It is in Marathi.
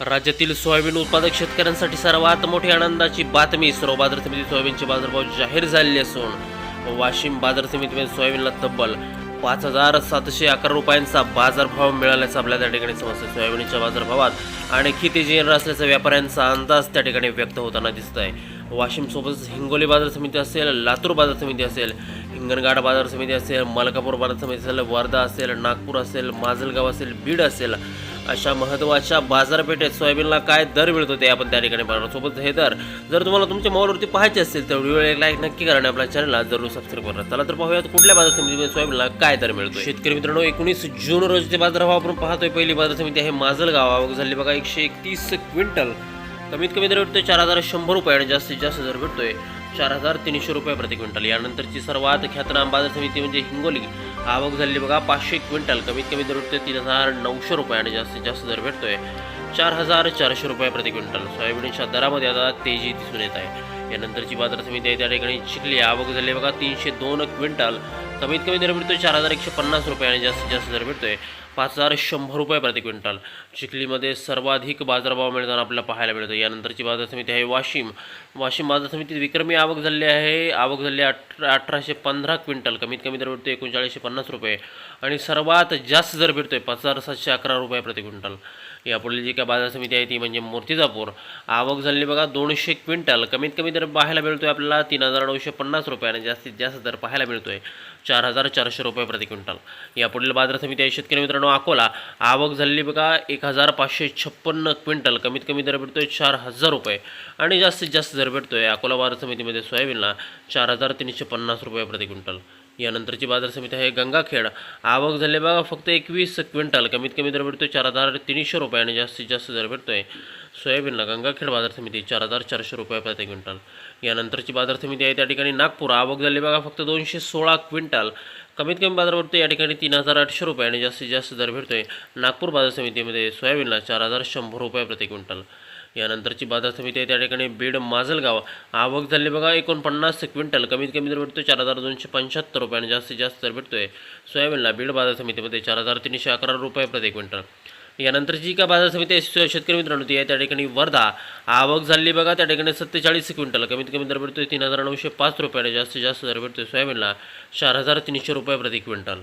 राज्यातील सोयाबीन उत्पादक शेतकऱ्यांसाठी सर्वात मोठी आनंदाची बातमी सर्व बाजार समिती सोयाबीनचे बाजारभाव जाहीर झालेले असून वाशिम बाजार समितीमध्ये सोयाबीनला तब्बल पाच हजार सातशे अकरा रुपयांचा बाजारभाव मिळाल्याचं आपल्या त्या ठिकाणी समजतं सोयाबीनच्या बाजारभावात आणखी तेजी येणार असल्याचा व्यापाऱ्यांचा अंदाज त्या ठिकाणी व्यक्त होताना दिसत आहे वाशिमसोबतच हिंगोली बाजार समिती असेल लातूर बाजार समिती असेल हिंगणघाट बाजार समिती असेल मलकापूर बाजार समिती असेल वर्धा असेल नागपूर असेल माजलगाव असेल बीड असेल अशा महत्त्वाच्या बाजारपेठेत सोयाबीनला काय दर मिळतो ते आपण त्या ठिकाणी पाहणार सोबत हे दर जर तुम्हाला तुमच्या मोबाईलवरती पाहायचे असतील तर व्हिडिओ एक लाईक नक्की करा आणि आपल्या चॅनलला जरूर सबस्क्राईब करा. चला तर पाहूयात कुठल्या बाजार समितीमध्ये सोयाबीनला काय दर मिळतो शेतकरी मित्रांनो एकोणीस जून रोजीचे बाजारभाव आपण पाहतोय. पहिली बाजार समिती आहे माजलगाव. आवक झाली बघा एकशे एकतीस क्विंटल. कमीत कमी दर भेटतोय चार हजार शंभर रुपये आणि जास्तीत जास्त दर भेटतोय चार हजार तीनशे रुपये प्रति क्विंटल. यानंतरची सर्वात ख्यातनाम बाजार समिती म्हणजे हिंगोली. आवक झाली बघा पाचशे क्विंटल. कमीत कमी दर भेटतोय तीन हजार नऊशे रुपये आणि जास्तीत जास्त दर भेटतोय. चार हजार चारशे रुपये प्रति क्विंटल. सोयाबीनच्या दरामध्ये आता तेजी दिसून येत आहे. यानंतरची बाजार समिती आहे त्या ठिकाणी. चिखली आवक झाली बघा तीनशे दोन क्विंटल. कमीत कमी दर भेटतोय चार हजार एकशे पन्नास रुपये आणि जास्तीत जास्त दर भेटतोय पाच हजार शंभर रुपये प्रति क्विंटल. चिखलीमध्ये सर्वाधिक बाजारभाव मिळताना आपल्याला पाहायला मिळतो यानंतरची बाजार समिती आहे वाशिम. वाशिम बाजार समितीत विक्रमी आवक झाली आहे. आवक झाली अठरा अठराशे पंधरा क्विंटल. कमीत कमी दर भेटतो एकोणचाळीसशे पन्नास रुपये. आणि सर्वात जास्त दर भेटतोय पाच हजार सातशे अकरा रुपये प्रति क्विंटल. यापुढील जी काय बाजार समिती आहे ती म्हणजे मूर्तिजापूर. आवक झालेली बघा दोनशे क्विंटल. कमीत कमी दर पाहायला मिळतोय आपल्याला तीन हजार नऊशे पन्नास रुपये आणि जास्तीत जास्त दर पाहायला मिळतोय चार हजार चारशे रुपये प्रति क्विंटल. यापुढील बाजार समिती आहे शेतकरी मित्रांनो अकोला. आवक झालेली बघा एक हजार पाचशे छप्पन्न क्विंटल. कमीत कमी दर भेटतोय चार हजार रुपये. आणि जास्तीत जास्त दर भेटतोय अकोला बाजार समितीमध्ये सोयाबीनला चार हजार तीनशे पन्नास रुपये प्रति क्विंटल. यानंतरची बाजार समिती आहे गंगाखेड. आवक झाले बघा फक्त एकवीस क्विंटल. कमीत कमी दर भेटतोय चार हजार तीनशे रुपये आणि जास्तीत जास्त दर भेटतोय सोयाबीनला गंगाखेड बाजार समिती चार हजार चारशे रुपये प्रति क्विंटल. यानंतरची बाजार समिती आहे त्या ठिकाणी नागपूर. आवक झाली बघा फक्त दोनशे सोळा क्विंटल. कमीत कमी बाजार भेटतो या ठिकाणी तीन हजार आठशे रुपये आणि जास्तीत जास्त दर भेटतोय नागपूर बाजार समितीमध्ये सोयाबीनला चार हजार शंभर रुपये प्रति क्विंटल. यानंतरची बाजार समिती आहे त्या ठिकाणी बीड माजलगाव. आवक झाली बघा एकोणपन्नास क्विंटल. कमीत कमी दर भेटतो चार हजार दोनशे पंच्याहत्तर रुपये आणि जास्तीत जास्त दर भेटतोय. सोयाबीनला बीड बाजार समितीमध्ये चार हजार तीनशे अकरा रुपये प्रति क्विंटल. यानंतरची जी का बाजार समिती आहे शेतकरी मित्रांनो ती आहे त्या ठिकाणी वर्धा. आवक झाली बघा त्या ठिकाणी सत्तेचाळीस क्विंटल. कमीत कमी दर भेटतोय तीन हजार नऊशे पाच रुपये आणि जास्तीत जास्त दर भेटतोय सोयाबीनला चार हजार तीनशे रुपये प्रति क्विंटल.